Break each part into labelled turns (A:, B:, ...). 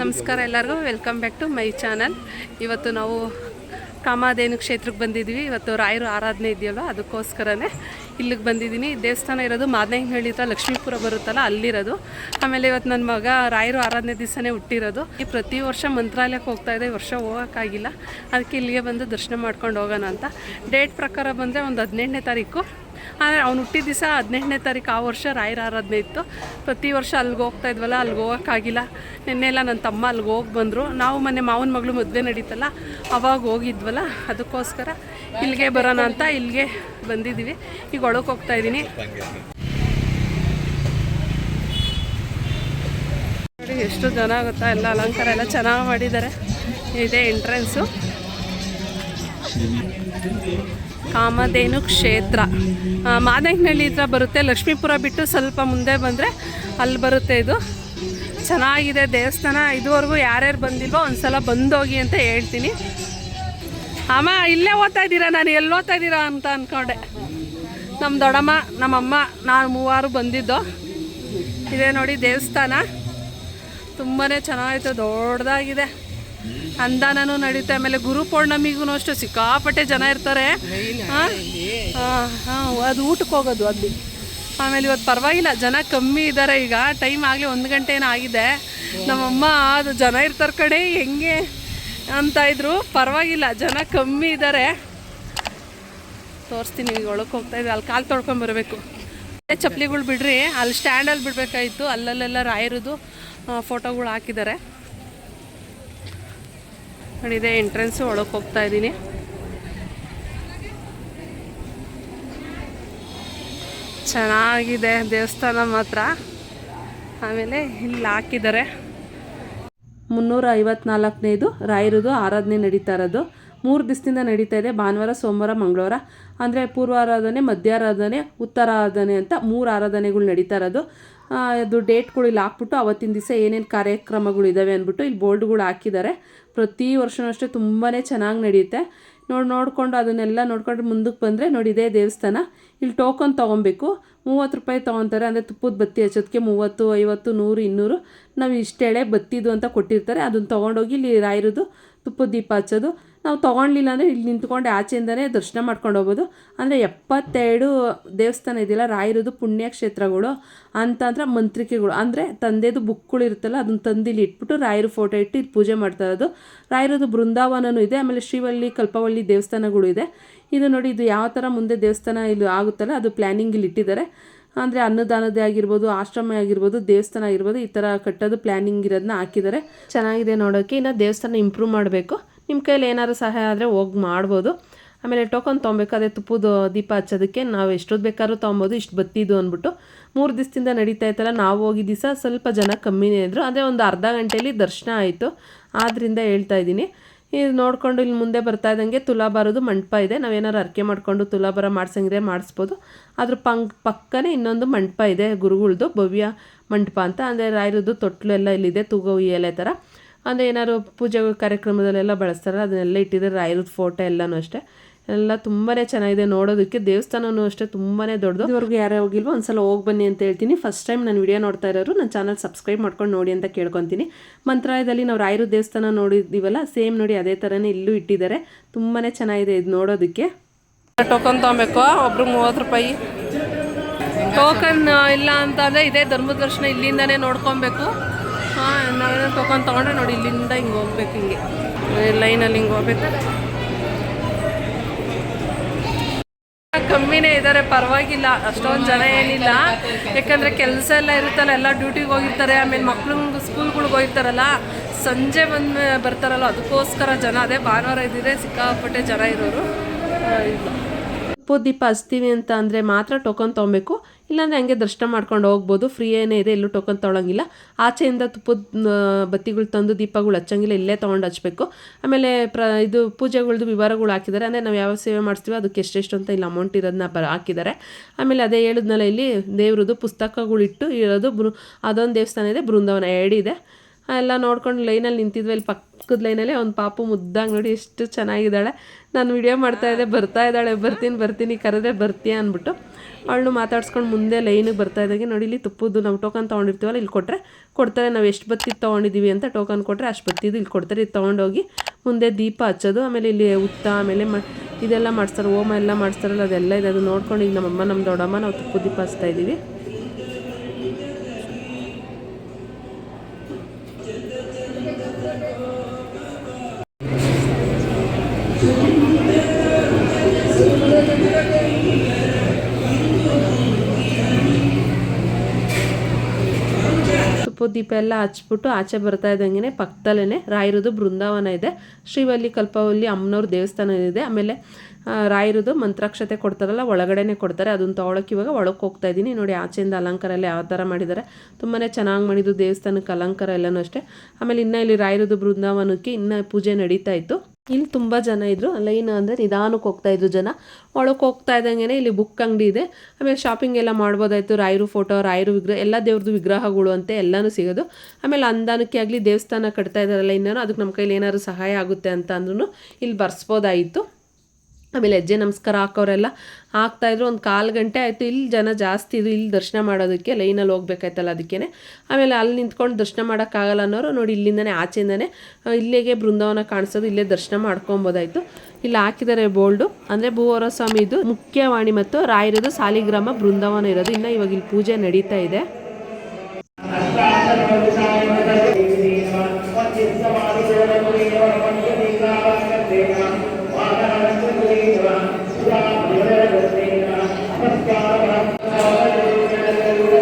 A: ನಮಸ್ಕಾರ ಎಲ್ಲರಿಗೂ. Welcome back to my channel ಇವತ್ತು ನಾವು ಕಾಮಧೇನು ಕ್ಷೇತ್ರಕ್ಕೆ ಬಂದಿದ್ದೀವಿ. ಇವತ್ತು ರಾಯರು ಆರಾಧನೆ ಇದೆಯಲ್ಲ ಅದಕ್ಕೋಸ್ಕರನೇ ಇಲ್ಲಿಗೆ ಬಂದಿದ್ದೀನಿ. ದೇವಸ್ಥಾನ ಇರೋದು ಮಾದನೇ ಹೇಳಿದ್ರೆ ಲಕ್ಷ್ಮೀಪುರ ಬರುತ್ತಲ್ಲ, ಅಲ್ಲಿರೋದು. ಆಮೇಲೆ ಇವತ್ತು ನನ್ನ ಮಗ ರಾಯರು ಆರಾಧನೆ ದಿವಸನೇ ಹುಟ್ಟಿರೋದು. ಈ ಪ್ರತಿ ವರ್ಷ ಮಂತ್ರಾಲಯಕ್ಕೆ ಹೋಗ್ತಾ ಇದೆ. ವರ್ಷ ಹೋಗೋಕ್ಕಾಗಿಲ್ಲ. ಅದಕ್ಕೆ ಇಲ್ಲಿಗೆ ಬಂದು ದರ್ಶನ ಮಾಡ್ಕೊಂಡು ಹೋಗೋಣ ಅಂತ. ಡೇಟ್ ಪ್ರಕಾರ ಬಂದರೆ ಒಂದು ಹದಿನೆಂಟನೇ ತಾರೀಕು. ಆದರೆ ಅವ್ನು ಹುಟ್ಟಿದ ದಿವಸ ಹದಿನೆಂಟನೇ ತಾರೀಕು ಆ ವರ್ಷ ರಾಯರ ಆರಾಧನೆ ಇತ್ತು. ಪ್ರತಿ ವರ್ಷ ಅಲ್ಲಿಗೆ ಹೋಗ್ತಾ ಇದ್ವಲ್ಲ, ಅಲ್ಲಿಗೆ ಹೋಗೋಕ್ಕಾಗಿಲ್ಲ. ನಿನ್ನೆಲ್ಲ ನನ್ನ ತಮ್ಮ ಅಲ್ಲಿಗೆ ಹೋಗಿ ಬಂದರು. ನಾವು ಮೊನ್ನೆ ಮಾವನ ಮಗಳು ಮದುವೆ ನಡೀತಲ್ಲ, ಅವಾಗ ಹೋಗಿದ್ವಲ್ಲ, ಅದಕ್ಕೋಸ್ಕರ ಇಲ್ಲಿಗೆ ಬರೋಣ ಅಂತ ಇಲ್ಲಿಗೆ ಬಂದಿದ್ದೀವಿ. ಈಗ ಒಳಗೆ ಹೋಗ್ತಾ ಇದ್ದೀನಿ. ನೋಡಿ, ಎಷ್ಟು ಜನ ಗೊತ್ತಾ, ಎಲ್ಲ ಅಲಂಕಾರ ಎಲ್ಲ ಚೆನ್ನಾಗಿ ಮಾಡಿದ್ದಾರೆ. ಇದೆ ಎಂಟ್ರೆನ್ಸು ಕಾಮಧೇನು ಕ್ಷೇತ್ರ. ಮಾದಂಗನಹಳ್ಳಿ ಹತ್ರ ಬರುತ್ತೆ. ಲಕ್ಷ್ಮೀಪುರ ಬಿಟ್ಟು ಸ್ವಲ್ಪ ಮುಂದೆ ಬಂದರೆ ಅಲ್ಲಿ ಬರುತ್ತೆ ಇದು. ಚೆನ್ನಾಗಿದೆ ದೇವಸ್ಥಾನ. ಇದುವರೆಗೂ ಯಾರ್ಯಾರು ಬಂದಿಲ್ವೋ ಒಂದ್ಸಲ ಬಂದೋಗಿ ಅಂತ ಹೇಳ್ತೀನಿ. ಅಮ್ಮ, ಇಲ್ಲೇ ಓದ್ತಾ ಇದ್ದೀರಾ? ನಾನು ಎಲ್ಲಿ ಓದ್ತಾ ಇದ್ದೀರಾ ಅಂತ ಅಂದ್ಕೊಂಡೆ ನಮ್ಮ ದೊಡ್ಡಮ್ಮ, ನಮ್ಮಮ್ಮ, ನಾನು ಮೂವರು ಬಂದಿದ್ದು. ಇದೆ ನೋಡಿ ದೇವಸ್ಥಾನ. ತುಂಬಾ ಚೆನ್ನಾಗಿತ್ತು ದೊಡ್ಡದಾಗಿದೆ. ಅಂದಾನೂ ನಡೀತೆ ಆಮೇಲೆ ಗುರು ಪೌರ್ಣಮಿಗೂ ಅಷ್ಟು ಸಿಕ್ಕಾಪಟ್ಟೆ ಜನ ಇರ್ತಾರೆ. ಹಾಂ? ಹಾಂ ಅದು ಊಟಕ್ಕೆ ಹೋಗೋದು ಅಲ್ಲಿ. ಆಮೇಲೆ ಇವತ್ತು ಪರವಾಗಿಲ್ಲ ಜನ ಕಮ್ಮಿ ಇದ್ದಾರೆ ಈಗ. ಟೈಮ್ ಆಗಲಿ ಒಂದು ಗಂಟೆ ಏನೋ ಆಗಿದೆ. ನಮ್ಮಮ್ಮ ಅದು ಜನ ಇರ್ತಾರೆ ಕಡೆ ಹೆಂಗೆ ಅಂತ ಇದ್ರು. ಪರವಾಗಿಲ್ಲ ಜನ ಕಮ್ಮಿ ಇದ್ದಾರೆ ತೋರಿಸ್ತೀನಿ ಈಗ ಒಳಕ್ಕೆ ಹೋಗ್ತಾ ಇದ್ವಿ ಅಲ್ಲಿ ಕಾಲು ತೊಳ್ಕೊಂಬರ್ಬೇಕು ಚಪ್ಪಲಿಗಳು ಬಿಡ್ರಿ ಅಲ್ಲಿ ಸ್ಟ್ಯಾಂಡಲ್ಲಿ ಬಿಡಬೇಕಾಯಿತು. ಅಲ್ಲಲ್ಲೆಲ್ಲ ರಾಯರದು ಫೋಟೋಗಳು ಹಾಕಿದ್ದಾರೆ. ನೋಡಿ ಇದೆ ಎಂಟ್ರೆನ್ಸು ಒಳಗೆ ಹೋಗ್ತಾ ಇದ್ದೀನಿ. ಚೆನ್ನಾಗಿದೆ ದೇವಸ್ಥಾನ ಮಾತ್ರ. ಆಮೇಲೆ ಇಲ್ಲಿ ಹಾಕಿದ್ದಾರೆ. ಮುನ್ನೂರ ಐವತ್ನಾಲ್ಕನೇದು ರಾಯರದು ಆರಾಧನೆ ನಡೀತಾ ಇರೋದು. ಮೂರು ದಿವಸದಿಂದ ನಡೀತಾ ಇದೆ, ಭಾನುವಾರ, ಸೋಮವಾರ, ಮಂಗಳವಾರ. ಅಂದರೆ ಪೂರ್ವಾರಾಧನೆ, ಮಧ್ಯಾರಾಧನೆ, ಉತ್ತರಾರಾಧನೆ ಅಂತ ಮೂರು ಆರಾಧನೆಗಳು ನಡೀತಾ ಇರೋದು. ಅದು ಡೇಟ್ಗಳು ಇಲ್ಲಿ ಹಾಕ್ಬಿಟ್ಟು ಅವತ್ತಿನ ದಿವಸ ಏನೇನು ಕಾರ್ಯಕ್ರಮಗಳು ಇದ್ದಾವೆ ಅಂದ್ಬಿಟ್ಟು ಇಲ್ಲಿ ಬೋರ್ಡ್ಗಳು ಹಾಕಿದ್ದಾರೆ. ಪ್ರತಿ ವರ್ಷವೂ ಅಷ್ಟೇ ತುಂಬಾ ಚೆನ್ನಾಗಿ ನಡೆಯುತ್ತೆ. ನೋಡಿ, ನೋಡಿಕೊಂಡು ಅದನ್ನೆಲ್ಲ ನೋಡ್ಕೊಂಡು ಮುಂದಕ್ಕೆ ಬಂದರೆ ನೋಡಿ ಇದೇ ದೇವಸ್ಥಾನ. ಇಲ್ಲಿ ಟೋಕನ್ ತೊಗೊಬೇಕು. ಮೂವತ್ತು ರೂಪಾಯಿ ತೊಗೊತಾರೆ. ಅಂದರೆ ತುಪ್ಪದ ಬತ್ತಿ ಹಚ್ಚೋದಕ್ಕೆ ಮೂವತ್ತು, ಐವತ್ತು, ನೂರು, ಇನ್ನೂರು. ನಾವು ಇಷ್ಟೆಳೆ ಬತ್ತಿದು ಅಂತ ಕೊಟ್ಟಿರ್ತಾರೆ. ಅದನ್ನು ತೊಗೊಂಡೋಗಿ ಇಲ್ಲಿ ರಾಯಿರೋದು ತುಪ್ಪದ ದೀಪ ಹಚ್ಚೋದು. ನಾವು ತೊಗೊಳ್ಲಿಲ್ಲ ಅಂದರೆ ಇಲ್ಲಿ ನಿಂತ್ಕೊಂಡು ಆಚೆಯಿಂದನೇ ದರ್ಶನ ಮಾಡ್ಕೊಂಡು ಹೋಗ್ಬೋದು. ಅಂದರೆ ಎಪ್ಪತ್ತೆರಡು ದೇವಸ್ಥಾನ ಇದೆಯಲ್ಲ, ರಾಯರದು ಪುಣ್ಯಕ್ಷೇತ್ರಗಳು ಅಂತಂದ್ರೆ ಮಂತ್ರಿಕೆಗಳು. ಅಂದರೆ ತಂದೆದು ಬುಕ್ಗಳು ಇರುತ್ತಲ್ಲ, ಅದನ್ನ ತಂದು ಇಟ್ಬಿಟ್ಟು ರಾಯರು ಫೋಟೋ ಇಟ್ಟು ಇಲ್ಲಿ ಪೂಜೆ ಮಾಡ್ತಾ ಇರೋದು. ರಾಯರದು ಬೃಂದಾವನನೂ ಇದೆ, ಆಮೇಲೆ ಶ್ರೀವಲ್ಲಿ ಕಲ್ಪವಳ್ಳಿ ದೇವಸ್ಥಾನಗಳು ಇದೆ. ಇದು ನೋಡಿ, ಇದು ಯಾವ ಥರ ಮುಂದೆ ದೇವಸ್ಥಾನ ಇಲ್ಲಿ ಆಗುತ್ತಲ್ಲ, ಅದು ಪ್ಲ್ಯಾನಿಂಗ್ ಇಲ್ಲಿ ಇಟ್ಟಿದ್ದಾರೆ. ಅಂದರೆ ಅನ್ನದಾನದೇ ಆಗಿರ್ಬೋದು, ಆಶ್ರಮ ಆಗಿರ್ಬೋದು, ದೇವಸ್ಥಾನ ಆಗಿರ್ಬೋದು, ಈ ಥರ ಕಟ್ಟೋದು ಪ್ಲ್ಯಾನಿಂಗ್ ಇರೋದನ್ನ ಹಾಕಿದ್ದಾರೆ. ಚೆನ್ನಾಗಿದೆ ನೋಡೋಕ್ಕೆ ಇನ್ನು ದೇವಸ್ಥಾನ ಇಂಪ್ರೂವ್ ಮಾಡಬೇಕು. ನಿಮ್ಮ ಕೈಯಲ್ಲಿ ಏನಾದ್ರು ಸಹಾಯ ಆದರೆ ಹೋಗಿ ಮಾಡ್ಬೋದು. ಆಮೇಲೆ ಟೋಕನ್ ತೊಗೊಬೇಕು ಅದೇ ತುಪ್ಪದ ದೀಪ ಹಚ್ಚೋದಕ್ಕೆ ನಾವು ಎಷ್ಟೊತ್ತು ಬೇಕಾದ್ರೂ ತೊಗೊಬೋದು ಇಷ್ಟು ಬತ್ತಿದ್ದು ಅಂದ್ಬಿಟ್ಟು ಮೂರು ದಿವಸದಿಂದ ನಡೀತಾ ಇತ್ತಲ್ಲ, ನಾವು ಹೋಗಿ ದಿವಸ ಸ್ವಲ್ಪ ಜನ ಕಮ್ಮಿನೇ ಇದ್ದರು ಅದೇ ಒಂದು ಅರ್ಧ ಗಂಟೆಯಲ್ಲಿ ದರ್ಶನ ಆಯಿತು. ಆದ್ದರಿಂದ ಹೇಳ್ತಾ ಇದ್ದೀನಿ. ಇದು ನೋಡಿಕೊಂಡು ಇಲ್ಲಿ ಮುಂದೆ ಬರ್ತಾ ಇದ್ದಂಗೆ ತುಲಾಭಾರದು ಮಂಟಪ ಇದೆ. ನಾವೇನಾರು ಅರ್ಕೆ ಮಾಡಿಕೊಂಡು ತುಲಾಭಾರ ಮಾಡ್ಸಂಗಿದ್ರೆ ಮಾಡಿಸ್ಬೋದು. ಅದ್ರ ಪಂಕ್ ಪಕ್ಕನೇ ಇನ್ನೊಂದು ಮಂಟಪ ಇದೆ ಗುರುಗಳ್ದು ಭವ್ಯ ಮಂಟಪ ಅಂತ. ಅಂದರೆ ರಾಯರದ್ದು ತೊಟ್ಲು ಎಲ್ಲ ಇಲ್ಲಿದೆ, ತೂಗೋ ಎಲೆ ಥರ ಅಂದರೆ ಏನಾದ್ರು ಪೂಜೆ ಕಾರ್ಯಕ್ರಮದಲ್ಲೆಲ್ಲ ಬಳಸ್ತಾರಲ್ಲ ಅದನ್ನೆಲ್ಲ ಇಟ್ಟಿದ್ದಾರೆ ರಾಯರದ ಫೋಟೋ ಎಲ್ಲನೂ ಅಷ್ಟೇ. ಎಲ್ಲ ತುಂಬಾ ಚೆನ್ನಾಗಿದೆ ನೋಡೋದಕ್ಕೆ. ದೇವಸ್ಥಾನವೂ ಅಷ್ಟೇ ತುಂಬಾ ದೊಡ್ಡದು. ಇವ್ರಿಗೆ ಯಾರೇ ಹೋಗಿಲ್ವೋ ಒಂದ್ಸಲ ಹೋಗಿ ಬನ್ನಿ ಅಂತ ಹೇಳ್ತೀನಿ. ಫಸ್ಟ್ ಟೈಮ್ ನಾನು ವಿಡಿಯೋ ನೋಡ್ತಾ ಇರೋರು ನನ್ನ ಚಾನಲ್ ಸಬ್ಸ್ಕ್ರೈಬ್ ಮಾಡ್ಕೊಂಡು ನೋಡಿ ಅಂತ ಕೇಳ್ಕೊತೀನಿ. ಮಂತ್ರಾಲಯದಲ್ಲಿ ನಾವು ರಾಯರು ದೇವಸ್ಥಾನ ನೋಡಿದ್ದೀವಲ್ಲ ಸೇಮ್ ನೋಡಿ ಅದೇ ಥರನೇ ಇಲ್ಲೂ ಇಟ್ಟಿದ್ದಾರೆ. ತುಂಬಾ ಚೆನ್ನಾಗಿದೆ ಇದು ನೋಡೋದಕ್ಕೆ. ಟೋಕನ್ ತೊಗೊಬೇಕು ಒಬ್ರು ಮೂವತ್ತು ರೂಪಾಯಿ. ಟೋಕನ್ ಇಲ್ಲ ಅಂತಂದರೆ ಇದೇ ಧರ್ಮದರ್ಶನ ಇಲ್ಲಿಂದನೇ ನೋಡ್ಕೊಬೇಕು. ಹಾಂ ನಾವೇನೋ ಟೋಕನ್ ತೊಗೊಂಡ್ರೆ ನೋಡಿ, ಇಲ್ಲಿಂದ ಹಿಂಗೆ ಹೋಗ್ಬೇಕು ಹಿಂಗೆ. ಲೈನಲ್ಲಿ ಹಿಂಗೆ ಹೋಗ್ಬೇಕು. ಕಮ್ಮಿನೇ ಇದ್ದಾರೆ ಪರವಾಗಿಲ್ಲ. ಅಷ್ಟೊಂದು ಜನ ಏನಿಲ್ಲ. ಯಾಕಂದರೆ ಕೆಲಸ ಎಲ್ಲ ಇರುತ್ತಲ್ಲ, ಎಲ್ಲ ಡ್ಯೂಟಿಗೆ ಹೋಗಿರ್ತಾರೆ. ಆಮೇಲೆ ಮಕ್ಕಳು ಸ್ಕೂಲ್ಗಳಿಗೆ ಹೋಗಿರ್ತಾರಲ್ಲ, ಸಂಜೆ ಬಂದು ಬರ್ತಾರಲ್ಲ, ಅದಕ್ಕೋಸ್ಕರ ಜನ. ಅದೇ ಭಾನುವಾರ ಇದ್ದಿದೆ ಸಿಕ್ಕಾಪಟ್ಟೆ ಜನ ಇರೋರು. ಇಲ್ಲ. ದೀಪ ಹಚ್ತೀವಿ ಅಂತ ಅಂದರೆ ಮಾತ್ರ ಟೋಕನ್ ತೊಗೊಬೇಕು. ಇಲ್ಲಾಂದರೆ ಹಂಗೆ ದರ್ಶನ ಮಾಡ್ಕೊಂಡು ಹೋಗ್ಬೋದು. ಫ್ರೀ ಏನೇ ಇದೆ, ಎಲ್ಲೂ ಟೋಕನ್ ತೊಗೊಳಂಗಿಲ್ಲ. ಆಚೆಯಿಂದ ತುಪ್ಪದ ಬತ್ತಿಗಳು ತಂದು ದೀಪಗಳು ಹಚ್ಚಂಗಿಲ್ಲ, ಇಲ್ಲೇ ತೊಗೊಂಡು ಹಚ್ಬೇಕು. ಆಮೇಲೆ ಪ್ರ, ಇದು ಪೂಜೆಗಳದ್ದು ವಿವರಗಳು ಹಾಕಿದ್ದಾರೆ. ಅಂದರೆ ನಾವು ಯಾವ ಸೇವೆ ಮಾಡಿಸ್ತೀವೋ ಅದಕ್ಕೆ ಎಷ್ಟೆಷ್ಟು ಅಂತ ಇಲ್ಲಿ ಅಮೌಂಟ್ ಇರೋದನ್ನ ಬ, ಹಾಕಿದ್ದಾರೆ. ಆಮೇಲೆ ಅದೇ ಹೇಳಿದ್ನಲ್ಲ ಇಲ್ಲಿ ದೇವ್ರದ್ದು ಪುಸ್ತಕಗಳಿಟ್ಟು ಇರೋದು ಬೃ, ಅದೊಂದು ದೇವಸ್ಥಾನ ಇದೆ, ಬೃಂದಾವನ ಎರಡಿದೆ ಎಲ್ಲ ನೋಡ್ಕೊಂಡು ಲೈನಲ್ಲಿ ನಿಂತಿದ್ವಿ. ಇಲ್ಲಿ ಪಕ್ಕದ ಲೈನಲ್ಲಿ ಒಂದು ಪಾಪು ಮುದ್ದಂಗೆ ನೋಡಿ ಎಷ್ಟು ಚೆನ್ನಾಗಿದ್ದಾಳೆ. ನಾನು ವಿಡಿಯೋ ಮಾಡ್ತಾ ಇದ್ದೆ, ಬರ್ತಾ ಇದ್ದಾಳೆ. ಬರ್ತೀನಿ ಬರ್ತೀನಿ, ಕರೆದ್ರೆ ಬರ್ತೀಯ ಅಂದ್ಬಿಟ್ಟು ಅವಳು ಮಾತಾಡ್ಸ್ಕೊಂಡು ಮುಂದೆ ಲೈನಿಗೆ ಬರ್ತಾ ಇದ್ದಾಗೆ. ನೋಡಿ, ಇಲ್ಲಿ ತುಪ್ಪದ್ದು ನಾವು ಟೋಕನ್ ತೊಗೊಂಡಿರ್ತೀವಲ್ಲ, ಇಲ್ಲಿ ಕೊಟ್ಟರೆ ಕೊಡ್ತಾರೆ. ನಾವು ಎಷ್ಟು ಬತ್ತಿ ತೊಗೊಂಡಿದ್ದೀವಿ ಅಂತ ಟೋಕನ್ ಕೊಟ್ಟರೆ ಅಷ್ಟು ಬತ್ತಿದ್ದು ಇಲ್ಲಿ ಕೊಡ್ತಾರೆ. ಇದು ತೊಗೊಂಡೋಗಿ ಮುಂದೆ ದೀಪ ಹಚ್ಚೋದು, ಆಮೇಲೆ ಇಲ್ಲಿ ಉತ್ತ, ಆಮೇಲೆ ಮ ಇದೆಲ್ಲ ಮಾಡಿಸ್ತಾರೆ, ಹೋಮ ಎಲ್ಲ ಮಾಡಿಸ್ತಾರಲ್ಲ, ಅದೆಲ್ಲ ಇದೆ. ಅದು ನೋಡ್ಕೊಂಡು ಈಗ ನಮ್ಮಮ್ಮ ನಮ್ಮ ದೊಡ್ಡಮ್ಮ, ನಾವು ತುಪ್ಪ ದೀಪ ಹಚ್ತಾ ಇದ್ದೀವಿ. ದೀಪ ಎಲ್ಲ ಹಚ್ಬಿಟ್ಟು ಆಚೆ ಬರ್ತಾ ಇದ್ದಂಗೆ ಪಕ್ಕದಲ್ಲೇ ರಾಯರದು ಬೃಂದಾವನ ಇದೆ. ಶ್ರೀವಲ್ಲಿ, ಕಲ್ಪವಲ್ಲಿ ಅಮ್ಮನವ್ರ ದೇವಸ್ಥಾನ ಇದೆ. ಆಮೇಲೆ ರಾಯರದು ಮಂತ್ರಾಕ್ಷತೆ ಕೊಡ್ತಾರಲ್ಲ, ಒಳಗಡೆನೆ ಕೊಡ್ತಾರೆ. ಅದನ್ನು ತೊಗೊಳಕ್ಕೆ ಇವಾಗ ಒಳಕ್ಕೆ ಹೋಗ್ತಾ ಇದ್ದೀನಿ. ನೋಡಿ, ಆಚೆಯಿಂದ ಅಲಂಕಾರ ಎಲ್ಲ ಯಾವ ಥರ ಮಾಡಿದ್ದಾರೆ. ತುಂಬಾ ಚೆನ್ನಾಗಿ ಮಾಡಿದ್ದು ದೇವಸ್ಥಾನಕ್ಕೆ ಅಲಂಕಾರ ಎಲ್ಲನೂ ಅಷ್ಟೇ. ಆಮೇಲೆ ಇನ್ನೂ ಇಲ್ಲಿ ರಾಯರದು ಬೃಂದಾವನಕ್ಕೆ ಇನ್ನೂ ಪೂಜೆ ನಡೀತಾ ಇತ್ತು. ಇಲ್ಲಿ ತುಂಬ ಜನ ಇದ್ದರು ಲೈನ್ ಅಂದರೆ ನಿಧಾನಕ್ಕೆ ಹೋಗ್ತಾ ಇದ್ರು ಜನ. ಒಳಕ್ಕೆ ಹೋಗ್ತಾ ಇದ್ದಂಗೆ ಇಲ್ಲಿ ಬುಕ್ ಅಂಗಡಿ ಇದೆ. ಆಮೇಲೆ ಶಾಪಿಂಗ್ ಎಲ್ಲ ಮಾಡ್ಬೋದಾಯಿತು. ರಾಯರು ಫೋಟೋ ರಾಯರು ವಿಗ್ರಹ, ಎಲ್ಲ ದೇವ್ರದ್ದು ವಿಗ್ರಹಗಳು ಅಂತೆ ಎಲ್ಲನೂ ಸಿಗೋದು. ಆಮೇಲೆ ಅಂದಾನಕ್ಕೆ ಆಗಲಿ ದೇವಸ್ಥಾನ ಕಟ್ತಾ ಇದ್ದಾರಲ್ಲ ಇನ್ನೇನು ಅದಕ್ಕೆ ನಮ್ಮ ಕೈಲಿ ಏನಾದ್ರು ಸಹಾಯ ಆಗುತ್ತೆ ಅಂತ ಅಂದ್ರೂ ಇಲ್ಲಿ ಬರ್ಸ್ಬೋದಾಯಿತು. ಆಮೇಲೆ ಹೆಜ್ಜೆ ನಮಸ್ಕಾರ ಹಾಕೋರೆಲ್ಲ ಹಾಕ್ತಾಯಿದ್ರು ಒಂದು ಕಾಲು ಗಂಟೆ ಆಯಿತು. ಇಲ್ಲಿ ಜನ ಜಾಸ್ತಿ ಇದು ಇಲ್ಲಿ ದರ್ಶನ ಮಾಡೋದಕ್ಕೆ ಲೈನಲ್ಲಿ ಹೋಗ್ಬೇಕಾಯ್ತಲ್ಲ ಅದಕ್ಕೇ ಆಮೇಲೆ ಅಲ್ಲಿ ನಿಂತ್ಕೊಂಡು ದರ್ಶನ ಮಾಡೋಕ್ಕಾಗಲ್ಲ ಅನ್ನೋರು ನೋಡಿ ಇಲ್ಲಿಂದನೇ ಆಚೆಯಿಂದನೇ ಇಲ್ಲಿಗೆ ಬೃಂದಾವನ ಕಾಣಿಸೋದು. ಇಲ್ಲೇ ದರ್ಶನ ಮಾಡ್ಕೊಬೋದಾಯಿತು. ಇಲ್ಲಿ ಹಾಕಿದ್ದಾರೆ ಬೋಲ್ಡು. ಅಂದರೆ ಭೂವರ ಸ್ವಾಮಿದು ಮುಖ್ಯವಾಣಿ ಮತ್ತು ರಾಯರದು ಸಾಲಿಗ್ರಾಮ ಬೃಂದಾವನ ಇರೋದು. ಇನ್ನು ಇವಾಗ ಇಲ್ಲಿ ಪೂಜೆ ನಡೀತಾ ಇದೆ.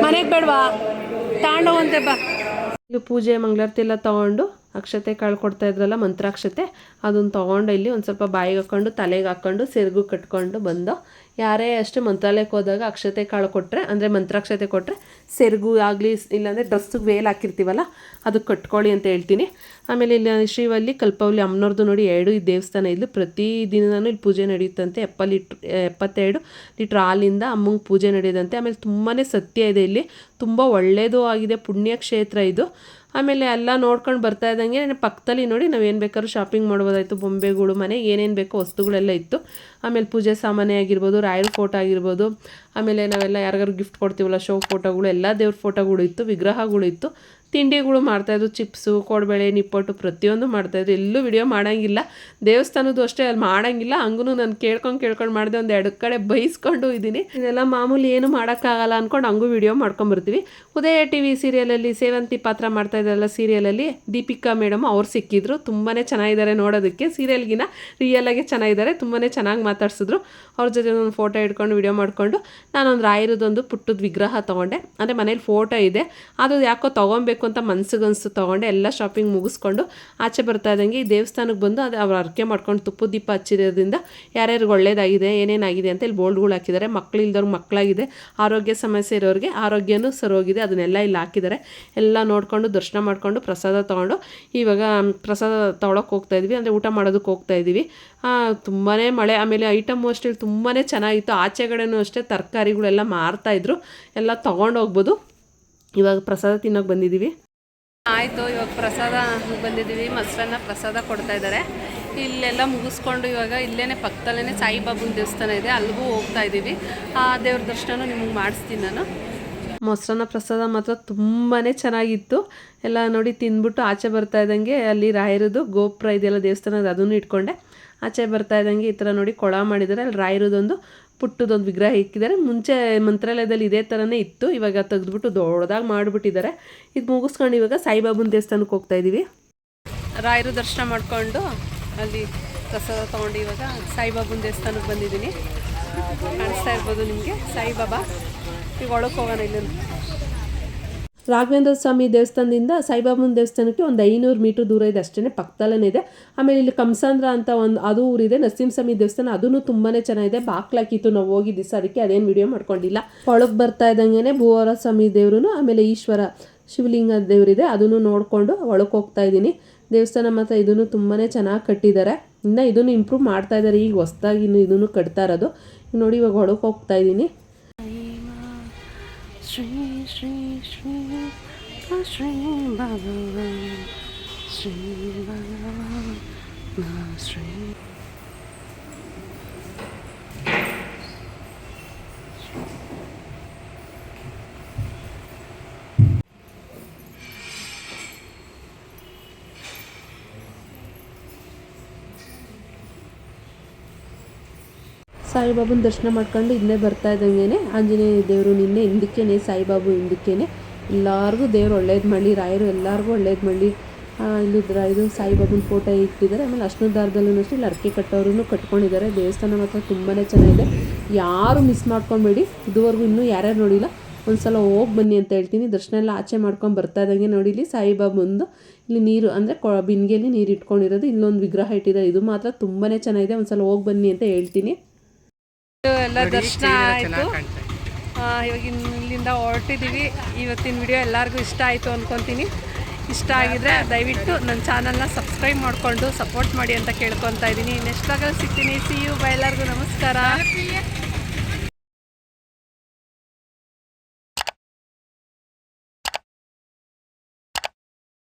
A: ಮನೆಗೆ ಬೇಡವಾ? ತಾಂಡವಂತೆ ಬಾ. ಇಲ್ಲಿ ಪೂಜೆ ಮಂಗಳಾರತಿ ಎಲ್ಲ ತೊಗೊಂಡು ಅಕ್ಷತೆ ಕಾಳು ಕೊಡ್ತಾ ಇದ್ರಲ್ಲ ಮಂತ್ರಾಕ್ಷತೆ ಅದನ್ನು ತೊಗೊಂಡು ಇಲ್ಲಿ ಒಂದು ಸ್ವಲ್ಪ ಬಾಯಿಗೆ ಹಾಕ್ಕೊಂಡು ತಲೆಗೆ ಹಾಕ್ಕೊಂಡು ಸೆರಗು ಕಟ್ಕೊಂಡು ಬಂದು, ಯಾರೇ ಅಷ್ಟೇ ಮಂತ್ರಾಲಯಕ್ಕೆ ಹೋದಾಗ ಅಕ್ಷತೆ ಕಾಳು ಕೊಟ್ಟರೆ ಅಂದರೆ ಮಂತ್ರಾಕ್ಷತೆ ಕೊಟ್ಟರೆ ಸೆರಗು ಆಗಲಿ ಇಲ್ಲಾಂದರೆ ಡ್ರೆಸ್ಸಿಗೆ ವೇಲ್ ಹಾಕಿರ್ತೀವಲ್ಲ ಅದು ಕಟ್ಕೊಳ್ಳಿ ಅಂತ ಹೇಳ್ತೀನಿ. ಆಮೇಲೆ ಇಲ್ಲಿ ಶ್ರೀವಲ್ಲಿ ಕಲ್ಪವಲ್ಲಿ ಅಮ್ಮನವ್ರದ್ದು ನೋಡಿ ಎರಡು ಈ ದೇವಸ್ಥಾನ ಇದ್ದು ಪ್ರತಿ ದಿನನೂ ಇಲ್ಲಿ ಪೂಜೆ ನಡೆಯುತ್ತಂತೆ ಎಪ್ಪ ಲೀಟ್ರ್ ಎಪ್ಪತ್ತೆರಡು ಲೀಟ್ರ್ ಹಾಲಿಂದ ಅಮ್ಮಂಗೆ ಪೂಜೆ ನಡೆಯೋದಂತೆ ಆಮೇಲೆ ತುಂಬಾ ಸತ್ಯ ಇದೆ ಇಲ್ಲಿ. ತುಂಬ ಒಳ್ಳೆಯದು ಆಗಿದೆ ಪುಣ್ಯಕ್ಷೇತ್ರ ಇದು. ಆಮೇಲೆ ಎಲ್ಲ ನೋಡ್ಕೊಂಡು ಬರ್ತಾ ಇದ್ದಂಗೆ ಪಕ್ಕದಲ್ಲಿ ನೋಡಿ ನಾವು ಏನು ಬೇಕಾದ್ರೂ ಶಾಪಿಂಗ್ ಮಾಡ್ಬೋದಾಯಿತು, ಬೊಂಬೆಗಳು, ಮನೆ, ಏನೇನು ಬೇಕೋ ವಸ್ತುಗಳೆಲ್ಲ ಇತ್ತು. ಆಮೇಲೆ ಪೂಜೆ ಸಾಮಾನ್ಯ ಆಗಿರ್ಬೋದು, ರಾಯಲ್ ಫೋಟೋ ಆಗಿರ್ಬೋದು. ಆಮೇಲೆ ನಾವೆಲ್ಲ ಯಾರಿಗಾರು ಗಿಫ್ಟ್ ಕೊಡ್ತೀವಲ್ಲ ಶೋ ಫೋಟೋಗಳು ಎಲ್ಲ ದೇವ್ರ ಫೋಟೋಗಳು ಇತ್ತು, ವಿಗ್ರಹಗಳು ಇತ್ತು. ತಿಂಡಿಗಳು ಮಾಡ್ತಾಯಿದ್ರು ಚಿಪ್ಸು, ಕೋಡ್ಬೇಳೆ, ನಿಪ್ಪಟ್ಟು ಪ್ರತಿಯೊಂದು ಮಾಡ್ತಾಯಿದ್ರು ಎಲ್ಲೂ ವಿಡಿಯೋ ಮಾಡೋಂಗಿಲ್ಲ. ದೇವಸ್ಥಾನದ್ದು ಅಷ್ಟೇ ಅಲ್ಲಿ, ಮಾಡೋಂಗಿಲ್ಲ. ಹಂಗೂ ನಾನು ಕೇಳ್ಕೊಂಡು ಕೇಳ್ಕೊಂಡು ಮಾಡಿದೆ, ಒಂದು ಎರಡು ಕಡೆ ಬೈಸ್ಕೊಂಡು ಇದ್ದೀನಿ ಇದೆಲ್ಲ ಮಾಮೂಲಿ ಏನು ಮಾಡೋಕ್ಕಾಗಲ್ಲ ಅಂದ್ಕೊಂಡು ಹಂಗೂ ವಿಡಿಯೋ ಮಾಡ್ಕೊಂಬರ್ತೀವಿ. ಉದಯ ಟಿ ವಿ ಸೀರಿಯಲಲ್ಲಿ ಸೇವಂತಿ ಪಾತ್ರ ಮಾಡ್ತಾ ಸೀರಿಯಲಲ್ಲಿ ದೀಪಿಕಾ ಮೇಡಮ್ ಅವ್ರು ಸಿಕ್ಕಿದ್ರು. ತುಂಬಾ ಚೆನ್ನಾಗಿದ್ದಾರೆ ನೋಡೋದಕ್ಕೆ. ಸೀರಿಯಲ್ಗಿನ ರಿಯಲಾಗೆ ಚೆನ್ನಾಗಿದ್ದಾರೆ ತುಂಬಾ ಚೆನ್ನಾಗಿ ಮಾತಾಡ್ಸಿದ್ರು. ಅವ್ರ ಜೊತೆ ಒಂದು ಫೋಟೋ ಇಟ್ಕೊಂಡು ವಿಡಿಯೋ ಮಾಡಿಕೊಂಡು ನಾನೊಂದು ರಾಯರದೊಂದು ಪುಟ್ಟದ ವಿಗ್ರಹ ತೊಗೊಂಡೆ. ಅಂದರೆ ಮನೇಲಿ ಫೋಟೋ ಇದೆ. ಅದು ಯಾಕೋ ತೊಗೊಬೇಕು ಅಂತ ಮನ್ಸಿಗನ್ಸು, ತೊಗೊಂಡೆ ಎಲ್ಲ ಶಾಪಿಂಗ್ ಮುಗಿಸ್ಕೊಂಡು ಆಚೆ ಬರ್ತಾ ಇದ್ದಂಗೆ ಈ ದೇವಸ್ಥಾನಕ್ಕೆ ಬಂದು ಅದು ಅವ್ರು ಅರ್ಕೆ ಮಾಡ್ಕೊಂಡು ತುಪ್ಪ ದೀಪ ಹಚ್ಚಿರೋದ್ರಿಂದ ಯಾರ್ಯಾರಿಗೆ ಒಳ್ಳೇದಾಗಿದೆ, ಏನೇನಾಗಿದೆ ಅಂತ ಇಲ್ಲಿ ಬೋರ್ಡ್ಗಳು ಹಾಕಿದ್ದಾರೆ. ಮಕ್ಳು ಇಲ್ದವ್ರಿಗೆ ಮಕ್ಕಳಾಗಿದೆ ಆರೋಗ್ಯ ಸಮಸ್ಯೆ ಇರೋರಿಗೆ ಆರೋಗ್ಯನೂ ಸರೋಗಿದೆ. ಅದನ್ನೆಲ್ಲ ಇಲ್ಲಿ ಹಾಕಿದ್ದಾರೆ. ಎಲ್ಲ ನೋಡಿಕೊಂಡು ದರ್ಶನ ಮಾಡಿಕೊಂಡು ಪ್ರಸಾದ ತೊಗೊಂಡು ಇವಾಗ ಪ್ರಸಾದ ತೊಗೊಳಕ್ಕೆ ಹೋಗ್ತಾ ಇದ್ವಿ. ಅಂದರೆ ಊಟ ಮಾಡೋದಕ್ಕೆ ಹೋಗ್ತಾ ಇದ್ದೀವಿ ತುಂಬಾ ಮಳೆ. ಆಮೇಲೆ ಐಟಮ್ ಅಷ್ಟೇ ಇಲ್ಲಿ ತುಂಬಾ ಚೆನ್ನಾಗಿತ್ತು. ಆಚೆಗಡೆನೂ ಅಷ್ಟೇ ತರಕಾರಿಗಳೆಲ್ಲ ಮಾರ್ತಾಯಿದ್ರು ಎಲ್ಲ ತೊಗೊಂಡು ಹೋಗ್ಬೋದು. ಇವಾಗ ಪ್ರಸಾದ ತಿನ್ನೋಕೆ ಬಂದಿದ್ದೀವಿ. ಆಯಿತು ಇವಾಗ ಪ್ರಸಾದ ಬಂದಿದ್ದೀವಿ. ಮೊಸರನ್ನ ಪ್ರಸಾದ ಕೊಡ್ತಾ ಇದ್ದಾರೆ. ಇಲ್ಲೆಲ್ಲ ಮುಗಿಸ್ಕೊಂಡು ಇವಾಗ ಇಲ್ಲೇ ಪಕ್ಕದಲ್ಲೇ ಸಾಯಿಬಾಬನ ದೇವಸ್ಥಾನ ಇದೆ. ಅಲ್ಲಿಗೂ ಹೋಗ್ತಾ ಇದ್ದೀವಿ. ಆ ದೇವ್ರ ದರ್ಶನ ನಿಮಗೆ ಮಾಡಿಸ್ತೀನಿ ನಾನು. ಮೊಸರನ್ನ ಪ್ರಸಾದ ಮಾತ್ರ ತುಂಬಾ ಚೆನ್ನಾಗಿತ್ತು. ಎಲ್ಲ ನೋಡಿ ತಿಂದ್ಬಿಟ್ಟು ಆಚೆ ಬರ್ತಾ ಇದ್ದಂಗೆ ಅಲ್ಲಿ ರಾಯರದು ಗೋಪುರ ಇದೆಯಲ್ಲ ದೇವಸ್ಥಾನದ ಅದನ್ನು ಇಟ್ಕೊಂಡೆ. ಆಚೆ ಬರ್ತಾ ಇದ್ದಂಗೆ ಈ ಥರ ನೋಡಿ ಕೊಳ ಮಾಡಿದ್ದಾರೆ. ಅಲ್ಲಿ ರಾಯರದೊಂದು ಪುಟ್ಟದೊಂದು ವಿಗ್ರಹ ಇಕ್ಕಿದ್ದಾರೆ. ಮುಂಚೆ ಮಂತ್ರಾಲಯದಲ್ಲಿ ಇದೇ ಥರನೇ ಇತ್ತು. ಇವಾಗ ತೆಗೆದುಬಿಟ್ಟು ದೊಡ್ಡದಾಗಿ ಮಾಡಿಬಿಟ್ಟಿದ್ದಾರೆ. ಇದು ಮುಗಿಸ್ಕೊಂಡು ಇವಾಗ ಸಾಯಿಬಾಬನ ದೇವಸ್ಥಾನಕ್ಕೆ ಹೋಗ್ತಾ ಇದ್ದೀವಿ ರಾಯರು ದರ್ಶನ ಮಾಡಿಕೊಂಡು ಅಲ್ಲಿ ಪ್ರಸಾದ ತೊಗೊಂಡು ಇವಾಗ ಸಾಯಿಬಾಬನ ದೇವಸ್ಥಾನಕ್ಕೆ ಬಂದಿದ್ದೀನಿ. ಕಾಣಿಸ್ತಾ ಇರ್ಬೋದು ನಿಮಗೆ. ಸಾಯಿಬಾಬಾ ಈಗ ಒಳಗೆ ಹೋಗೋಣ ಇಲ್ಲಿಂದ ರಾಘವೇಂದ್ರ ಸ್ವಾಮಿ ದೇವಸ್ಥಾನದಿಂದ ಸಾಯಿಬಾಬನ ದೇವಸ್ಥಾನಕ್ಕೆ ಒಂದು ಐನೂರು ಮೀಟ್ರ್ ದೂರ ಇದೆ ಅಷ್ಟೇ ಪಕ್ಕದಲ್ಲೇ ಇದೆ. ಆಮೇಲೆ ಇಲ್ಲಿ ಕಂಸಾಂದ್ರ ಅಂತ ಒಂದು, ಅದು ಊರಿದೆ ನರಸಿಂಹಸ್ವಾಮಿ ದೇವಸ್ಥಾನ ಅದೂ ತುಂಬಾ ಚೆನ್ನಾಗಿದೆ. ಬಾಕ್ಲಾಕಿತ್ತು, ನಾವು ಹೋಗಿ ದಿವಸ ಅದಕ್ಕೆ ಅದೇನು ವಿಡಿಯೋ ಮಾಡ್ಕೊಂಡಿಲ್ಲ. ಒಳಗೆ ಬರ್ತಾ ಇದ್ದಂಗೆ ಭೂವರ ಸ್ವಾಮಿ ದೇವರು ಆಮೇಲೆ ಈಶ್ವರ ಶಿವಲಿಂಗ ದೇವರಿದೆ ಅದನ್ನು ನೋಡಿಕೊಂಡು ಒಳಗೆ ಹೋಗ್ತಾ ಇದ್ದೀನಿ. ದೇವಸ್ಥಾನ ಮಾತ್ರ ಇದನ್ನು ತುಂಬಾ ಚೆನ್ನಾಗಿ ಕಟ್ಟಿದ್ದಾರೆ ಇನ್ನು ಇದನ್ನು ಇಂಪ್ರೂವ್ ಮಾಡ್ತಾ ಇದ್ದಾರೆ ಈಗ ಹೊಸ್ದಾಗಿ ಇನ್ನು ಇದನ್ನು ಕಟ್ತಾ ಇರೋದು. ನೋಡಿ ಇವಾಗ ಒಳಗೆ ಹೋಗ್ತಾ ಇದ್ದೀನಿ. 水水水，把水吧啦啦，水吧啦啦，那水。ಸಾಯಿಬಾಬನ ದರ್ಶನ ಮಾಡ್ಕೊಂಡು ಇನ್ನೇ ಬರ್ತಾ ಇದ್ದಂಗೆ ಆಂಜನೇಯ ದೇವರು ನಿನ್ನೆ ಹಿಂದಕ್ಕೇನೆ, ಸಾಯಿಬಾಬು ಹಿಂದಕ್ಕೇನೆ. ಎಲ್ಲರಿಗೂ ದೇವರು ಒಳ್ಳೇದು ಮಾಡಿ ರಾಯರು ಎಲ್ಲರಿಗೂ ಒಳ್ಳೇದು ಮಾಡಿ ಇಲ್ಲಿ ದ್ರ- ಇದು ಸಾಯಿಬಾಬನ ಫೋಟೋ ಇಟ್ಟಿದ್ದಾರೆ. ಆಮೇಲೆ ಅಷ್ಟದಾರದಲ್ಲೂ ದಾರದಲ್ಲೂ ಅಷ್ಟೇ, ಇಲ್ಲಿ ಅರ್ಕೆ ಕಟ್ಟೋರು ಕಟ್ಕೊಂಡಿದ್ದಾರೆ. ದೇವಸ್ಥಾನ ಮಾತ್ರ ತುಂಬಾ ಚೆನ್ನಾಗಿದೆ. ಯಾರು ಮಿಸ್ ಮಾಡ್ಕೊಬೇಡಿ. ಇದುವರೆಗೂ ಇನ್ನೂ ಯಾರ್ಯಾರು ನೋಡಿಲ್ಲ ಒಂದು ಸಲ ಹೋಗಿ ಬನ್ನಿ ಅಂತ ಹೇಳ್ತೀನಿ. ದರ್ಶನ ಎಲ್ಲ ಆಚೆ ಮಾಡ್ಕೊಂಡು ಬರ್ತಾ ಇದ್ದಂಗೆ ನೋಡಿ ಇಲ್ಲಿ ಸಾಯಿಬಾಬಂದು. ಇಲ್ಲಿ ನೀರು, ಅಂದರೆ ಕೊ ಬಿನ್ಗೆಯಲ್ಲಿ ನೀರು ಇಟ್ಕೊಂಡಿರೋದು. ಇಲ್ಲೊಂದು ವಿಗ್ರಹ ಇಟ್ಟಿದ್ದಾರೆ. ಇದು ಮಾತ್ರ ತುಂಬಾ ಚೆನ್ನಾಗಿದೆ. ಒಂದು ಸಲ ಹೋಗಿ ಬನ್ನಿ ಅಂತ ಹೇಳ್ತೀನಿ. ಎಲ್ಲ ದರ್ಶನ ಆಯಿತು. ಇವಾಗ ಇಲ್ಲಿಂದ ಹೊರಟಿದ್ದೀವಿ ಇವತ್ತಿನ ವಿಡಿಯೋ ಎಲ್ಲರಿಗೂ ಇಷ್ಟ ಆಯಿತು ಅಂದ್ಕೊತೀನಿ ಇಷ್ಟ ಆಗಿದ್ರೆ ದಯವಿಟ್ಟು ನನ್ನ ಚಾನಲ್ನ ಸಬ್ಸ್ಕ್ರೈಬ್ ಮಾಡಿಕೊಂಡು ಸಪೋರ್ಟ್ ಮಾಡಿ ಅಂತ ಕೇಳ್ಕೊತಾ ಇದ್ದೀನಿ. ನೆಕ್ಸ್ಟ್ ಆಗಲ್ಲಿ ಸಿಗ್ತೀನಿ. ಸಿ ಯು ಬೈ ಎಲ್ಲರಿಗೂ ನಮಸ್ಕಾರ.